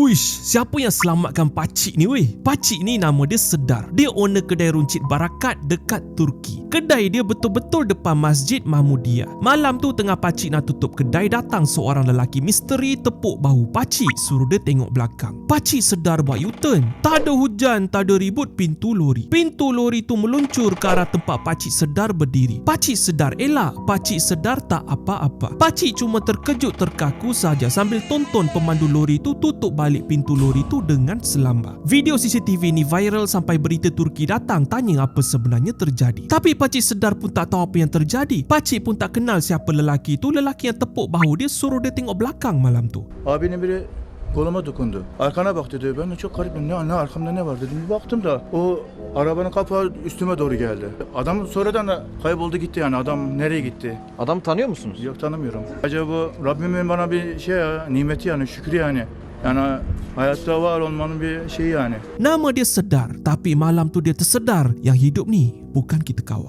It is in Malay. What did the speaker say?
Uish, siapa yang selamatkan pakcik ni weh? Pakcik ni nama dia Sedar. Dia owner kedai runcit Barakat dekat Turki. Kedai dia betul-betul depan Masjid Mahmudia. Malam tu tengah pakcik nak tutup kedai datang seorang lelaki misteri tepuk bahu pakcik suruh dia tengok belakang. Pakcik Sedar buat U-turn. Tak ada hujan, tak ada ribut pintu lori. Pintu lori tu meluncur ke arah tempat pakcik Sedar berdiri. Pakcik Sedar elak, pakcik Sedar tak apa-apa. Pakcik cuma terkejut terkaku saja sambil tonton pemandu lori tu tutup balik pintu lori tu dengan selambar. Video CCTV ni viral sampai berita Turki datang tanya apa sebenarnya terjadi. Tapi pakcik Sedar pun tak tahu apa yang terjadi. Pakcik pun tak kenal siapa lelaki tu. Lelaki yang tepuk bahu dia suruh dia tengok belakang malam tu. Abinin biri koluma dokundu. Arkana bak dedi. Ben de çok garipim. Ne, ne arkamda ne var dedim. Bir baktım da o arabanın kapağı üstüme doğru geldi. Adam sonradan da kayboldu gitti yani. Adam nereye gitti? Adamı tanıyor musunuz? Yok tanımıyorum. Acaba bu Rabbimin bana bir şey ya, nimeti yani şükrü yani. Yani hayatta var olmanın bir şeyi yani. Nama dia Sedar, tapi malam tu dia tersedar yang hidup ni bukan kita kawan.